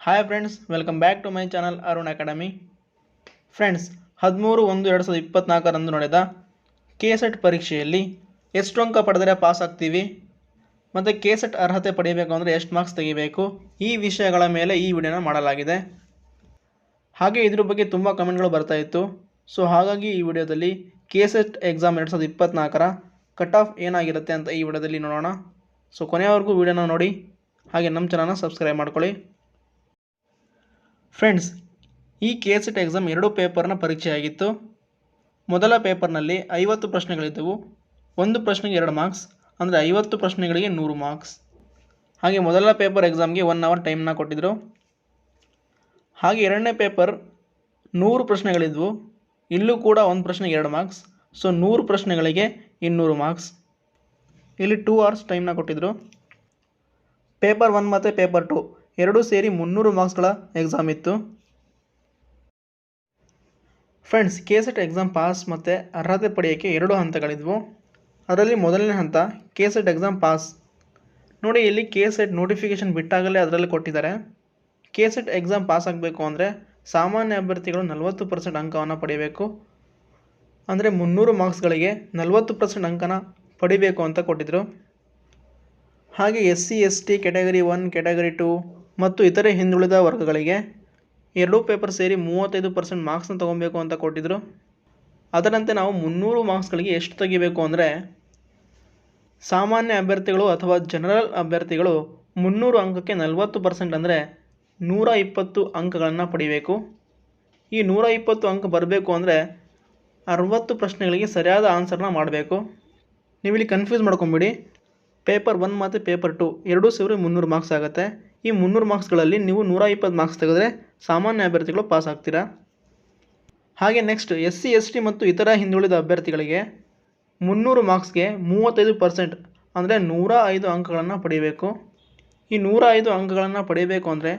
Hi friends welcome back to my channel Arun academy friends ಹದಿಮೂರು ಒಂದು ಎರಡು ಸಾವಿರದ ಇಪ್ಪತ್ತ್ನಾಲ್ಕರಂದು ನಡೆದ ಕೆ ಸೆಟ್ ಪರೀಕ್ಷೆಯಲ್ಲಿ ಎಷ್ಟು ಅಂಕ ಪಡೆದರೆ ಪಾಸ್ ಆಗ್ತೀವಿ? ಮತ್ತು ಕೆ ಸೆಟ್ ಅರ್ಹತೆ ಪಡೆಯಬೇಕು ಅಂದರೆ ಎಷ್ಟು ಮಾರ್ಕ್ಸ್ ತೆಗಿಬೇಕು? ಈ ವಿಷಯಗಳ ಮೇಲೆ ಈ ವಿಡಿಯೋನ ಮಾಡಲಾಗಿದೆ. ಹಾಗೆ ಇದ್ರ ಬಗ್ಗೆ ತುಂಬ ಕಮೆಂಟ್ಗಳು ಬರ್ತಾಯಿತ್ತು ಸೊ ಹಾಗಾಗಿ ಈ ವಿಡಿಯೋದಲ್ಲಿ ಕೆ ಸೆಟ್ ಎಕ್ಸಾಮ್ ಎರಡು ಸಾವಿರದ ಇಪ್ಪತ್ತ್ನಾಲ್ಕರ ಕಟ್ ಆಫ್ ಏನಾಗಿರುತ್ತೆ ಅಂತ ಈ ವಿಡಿಯೋದಲ್ಲಿ ನೋಡೋಣ. ಸೊ ಕೊನೆಯವರೆಗೂ ವಿಡಿಯೋನ ನೋಡಿ. ಹಾಗೆ ನಮ್ಮ ಚಾನಲ್ನ ಸಬ್ಸ್ಕ್ರೈಬ್ ಮಾಡ್ಕೊಳ್ಳಿ. ಫ್ರೆಂಡ್ಸ್ ಈ ಕೆ ಎಸ್ ಟಿ ಎಕ್ಸಾಮ್ ಎರಡು ಪೇಪರ್ನ ಪರೀಕ್ಷೆ ಆಗಿತ್ತು. ಮೊದಲ ಪೇಪರ್ನಲ್ಲಿ ಐವತ್ತು ಪ್ರಶ್ನೆಗಳಿದ್ದವು. ಒಂದು ಪ್ರಶ್ನೆಗೆ ಎರಡು ಮಾರ್ಕ್ಸ್ ಅಂದರೆ ಐವತ್ತು ಪ್ರಶ್ನೆಗಳಿಗೆ ನೂರು ಮಾರ್ಕ್ಸ್ ಹಾಗೆ ಮೊದಲ ಪೇಪರ್ ಎಕ್ಸಾಮ್ಗೆ ಒನ್ ಅವರ್ ಟೈಮ್ನ ಕೊಟ್ಟಿದ್ದರು ಹಾಗೆ ಎರಡನೇ ಪೇಪರ್ ನೂರು ಪ್ರಶ್ನೆಗಳಿದ್ವು. ಇಲ್ಲೂ ಕೂಡ ಒಂದು ಪ್ರಶ್ನೆಗೆ ಎರಡು ಮಾರ್ಕ್ಸ್ ಸೊ ನೂರು ಪ್ರಶ್ನೆಗಳಿಗೆ ಇನ್ನೂರು ಮಾರ್ಕ್ಸ್ ಇಲ್ಲಿ ಟೂ ಅವರ್ಸ್ ಟೈಮ್ನ ಕೊಟ್ಟಿದ್ದರು ಪೇಪರ್ ಒನ್ ಮತ್ತು ಪೇಪರ್ ಟು ಎರಡೂ ಸೇರಿ ಮುನ್ನೂರು ಮಾರ್ಕ್ಸ್ಗಳ ಎಕ್ಸಾಮ್ ಇತ್ತು. Friends K SET exam pass ಮತ್ತು ಅರ್ಹತೆ ಪಡೆಯೋಕ್ಕೆ ಎರಡು ಹಂತಗಳಿದ್ವು. ಅದರಲ್ಲಿ ಮೊದಲನೇ ಹಂತ ಕೆ ಸೆಟ್ ಎಕ್ಸಾಮ್ ಪಾಸ್ ನೋಡಿ, ಇಲ್ಲಿ ಕೆ ಸೆಟ್ ನೋಟಿಫಿಕೇಷನ್ ಬಿಟ್ಟಾಗಲೇ ಅದರಲ್ಲಿ ಕೊಟ್ಟಿದ್ದಾರೆ. ಕೆ ಸೆಟ್ ಎಕ್ಸಾಮ್ ಪಾಸ್ ಆಗಬೇಕು ಅಂದರೆ ಸಾಮಾನ್ಯ ಅಭ್ಯರ್ಥಿಗಳು ನಲವತ್ತು ಪರ್ಸೆಂಟ್ ಅಂಕವನ್ನು ಪಡಿಬೇಕು. ಅಂದರೆ ಮುನ್ನೂರು ಮಾರ್ಕ್ಸ್ಗಳಿಗೆ ನಲವತ್ತು ಪರ್ಸೆಂಟ್ ಅಂಕನ ಪಡಿಬೇಕು ಅಂತ ಕೊಟ್ಟಿದ್ದರು ಹಾಗೆ S C S T category one category two ಮತ್ತು ಇತರೆ ಹಿಂದುಳಿದ ವರ್ಗಗಳಿಗೆ ಎರಡೂ ಪೇಪರ್ ಸೇರಿ ಮೂವತ್ತೈದು ಪರ್ಸೆಂಟ್ ಮಾರ್ಕ್ಸ್ನ ತೊಗೊಬೇಕು ಅಂತ ಕೊಟ್ಟಿದ್ದರು ಅದರಂತೆ ನಾವು ಮುನ್ನೂರು ಮಾರ್ಕ್ಸ್ಗಳಿಗೆ ಎಷ್ಟು ತೆಗಿಬೇಕು ಅಂದರೆ ಸಾಮಾನ್ಯ ಅಭ್ಯರ್ಥಿಗಳು ಅಥವಾ ಜನರಲ್ ಅಭ್ಯರ್ಥಿಗಳು ಮುನ್ನೂರು ಅಂಕಕ್ಕೆ ನಲವತ್ತು ಪರ್ಸೆಂಟ್ ಅಂದರೆ ನೂರ ಇಪ್ಪತ್ತು ಅಂಕಗಳನ್ನು ಪಡಿಬೇಕು. ಈ ನೂರ ಇಪ್ಪತ್ತು ಅಂಕ ಬರಬೇಕು ಅಂದರೆ ಅರವತ್ತು ಪ್ರಶ್ನೆಗಳಿಗೆ ಸರಿಯಾದ ಆನ್ಸರ್ನ ಮಾಡಬೇಕು. ನೀವು ಇಲ್ಲಿ ಕನ್ಫ್ಯೂಸ್ ಮಾಡ್ಕೊಂಬಿಡಿ. ಪೇಪರ್ ಒನ್ ಮತ್ತು ಪೇಪರ್ ಟು ಎರಡೂ ಸೇರಿ ಮುನ್ನೂರು ಮಾರ್ಕ್ಸ್ ಆಗುತ್ತೆ. ಈ ಮುನ್ನೂರು ಮಾರ್ಕ್ಸ್ಗಳಲ್ಲಿ ನೀವು ನೂರ ಇಪ್ಪತ್ತು ಮಾರ್ಕ್ಸ್ ತೆಗೆದ್ರೆ ಸಾಮಾನ್ಯ ಅಭ್ಯರ್ಥಿಗಳು ಪಾಸ್ ಆಗ್ತೀರಾ? ಹಾಗೆ next S C S T ಮತ್ತು ಇತರ ಹಿಂದುಳಿದ ಅಭ್ಯರ್ಥಿಗಳಿಗೆ ಮುನ್ನೂರು ಮಾರ್ಕ್ಸ್ಗೆ ಮೂವತ್ತೈದು ಪರ್ಸೆಂಟ್ ಅಂದರೆ ನೂರ ಐದು ಅಂಕಗಳನ್ನು ಪಡೆಯಬೇಕು. ಈ ನೂರ ಐದು ಅಂಕಗಳನ್ನು ಪಡೆಯಬೇಕು ಅಂದರೆ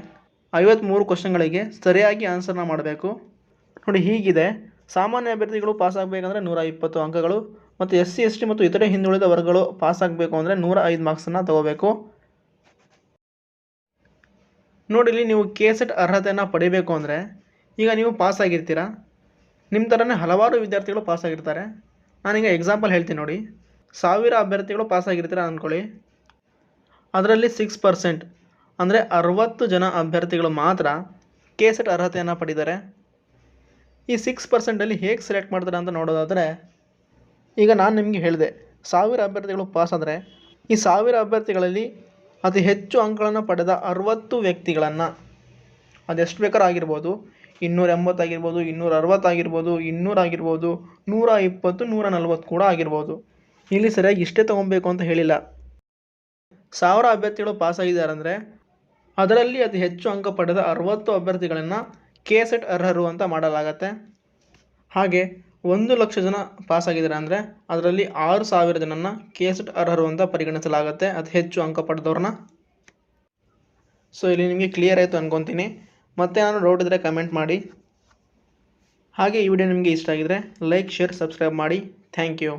ಐವತ್ತ್ಮೂರು ಕ್ವಶನ್ಗಳಿಗೆ ಸರಿಯಾಗಿ ಆನ್ಸರ್ನ ಮಾಡಬೇಕು. ನೋಡಿ ಹೀಗಿದೆ. ಸಾಮಾನ್ಯ ಅಭ್ಯರ್ಥಿಗಳು ಪಾಸ್ ಆಗಬೇಕಂದ್ರೆ ನೂರ ಇಪ್ಪತ್ತು ಅಂಕಗಳು ಮತ್ತು ಎಸ್ ಸಿ ಎಸ್ ಟಿ ಮತ್ತು ಇತರೆ ಹಿಂದುಳಿದ ವರ್ಗಗಳು ಪಾಸ್ ಆಗಬೇಕು ಅಂದರೆ ನೂರ ಐದು ಮಾರ್ಕ್ಸನ್ನು ತಗೋಬೇಕು. ನೋಡಿ ಇಲ್ಲಿ ನೀವು ಕೆ ಸೆಟ್ ಅರ್ಹತೆಯನ್ನು ಪಡಿಬೇಕು ಅಂದರೆ ಈಗ ನೀವು ಪಾಸ್ ಆಗಿರ್ತೀರಾ? ನಿಮ್ಮ ಥರನೇ ಹಲವಾರು ವಿದ್ಯಾರ್ಥಿಗಳು ಪಾಸ್ ಆಗಿರ್ತಾರೆ. ನಾನೀಗ ಎಕ್ಸಾಂಪಲ್ ಹೇಳ್ತೀನಿ ನೋಡಿ. ಸಾವಿರ ಅಭ್ಯರ್ಥಿಗಳು ಪಾಸ್ ಆಗಿರ್ತೀರ ಅಂದ್ಕೊಳ್ಳಿ ಅದರಲ್ಲಿ ಸಿಕ್ಸ್ ಪರ್ಸೆಂಟ್ ಅಂದರೆ ಅರವತ್ತು ಜನ ಅಭ್ಯರ್ಥಿಗಳು ಮಾತ್ರ ಕೆ ಸೆಟ್ ಅರ್ಹತೆಯನ್ನು ಪಡೀತಾರೆ. ಈ ಸಿಕ್ಸ್ ಪರ್ಸೆಂಟಲ್ಲಿ ಹೇಗೆ ಸೆಲೆಕ್ಟ್ ಮಾಡ್ತಾರೆ ಅಂತ ನೋಡೋದಾದರೆ, ಈಗ ನಾನು ನಿಮಗೆ ಹೇಳಿದೆ, ಸಾವಿರ ಅಭ್ಯರ್ಥಿಗಳು ಪಾಸ್ ಆದರೆ ಈ ಸಾವಿರ ಅಭ್ಯರ್ಥಿಗಳಲ್ಲಿ ಅತಿ ಹೆಚ್ಚು ಅಂಕಗಳನ್ನು ಪಡೆದ ಅರವತ್ತು ವ್ಯಕ್ತಿಗಳನ್ನು. ಅದೆಷ್ಟು ಬೇಕಾದ್ರೂ ಆಗಿರ್ಬೋದು ಇನ್ನೂರ ಎಂಬತ್ತಾಗಿರ್ಬೋದು ಇನ್ನೂರ ಅರವತ್ತಾಗಿರ್ಬೋದು ಇನ್ನೂರಾಗಿರ್ಬೋದು ನೂರ ಇಪ್ಪತ್ತು ನೂರ ನಲ್ವತ್ತು ಕೂಡ ಆಗಿರ್ಬೋದು. ಇಲ್ಲಿ ಸರಿಯಾಗಿ ಇಷ್ಟೇ ತೊಗೊಬೇಕು ಅಂತ ಹೇಳಿಲ್ಲ. ಸಾವಿರ ಅಭ್ಯರ್ಥಿಗಳು ಪಾಸಾಗಿದ್ದಾರೆ ಅಂದರೆ ಅದರಲ್ಲಿ ಅತಿ ಹೆಚ್ಚು ಅಂಕ ಪಡೆದ ಅರವತ್ತು ಅಭ್ಯರ್ಥಿಗಳನ್ನು ಕೆ ಸೆಟ್ ಅರ್ಹರು ಅಂತ ಮಾಡಲಾಗತ್ತೆ. ಹಾಗೆ ಒಂದು ಲಕ್ಷ ಜನ ಪಾಸ್ ಆಗಿದ್ದಾರೆ ಅಂದರೆ ಅದರಲ್ಲಿ ಆರು ಸಾವಿರ ಜನನ ಕೆ ಸೆಟ್ ಅರ್ಹರು ಅಂತ ಪರಿಗಣಿಸಲಾಗುತ್ತೆ. ಅದು ಹೆಚ್ಚು ಅಂಕ ಪಡೆದವ್ರನ್ನ. ಸೊ ಇಲ್ಲಿ ನಿಮಗೆ ಕ್ಲಿಯರ್ ಆಯಿತು ಅನ್ಕೊತೀನಿ. ಮತ್ತೆ ನಾನು ಡೌಟ್ ಇದ್ದರೆ ಕಮೆಂಟ್ ಮಾಡಿ. ಹಾಗೆ ಈ ವಿಡಿಯೋ ನಿಮಗೆ ಇಷ್ಟ ಆಗಿದರೆ ಲೈಕ್ ಶೇರ್ ಸಬ್ಸ್ಕ್ರೈಬ್ ಮಾಡಿ. Thank you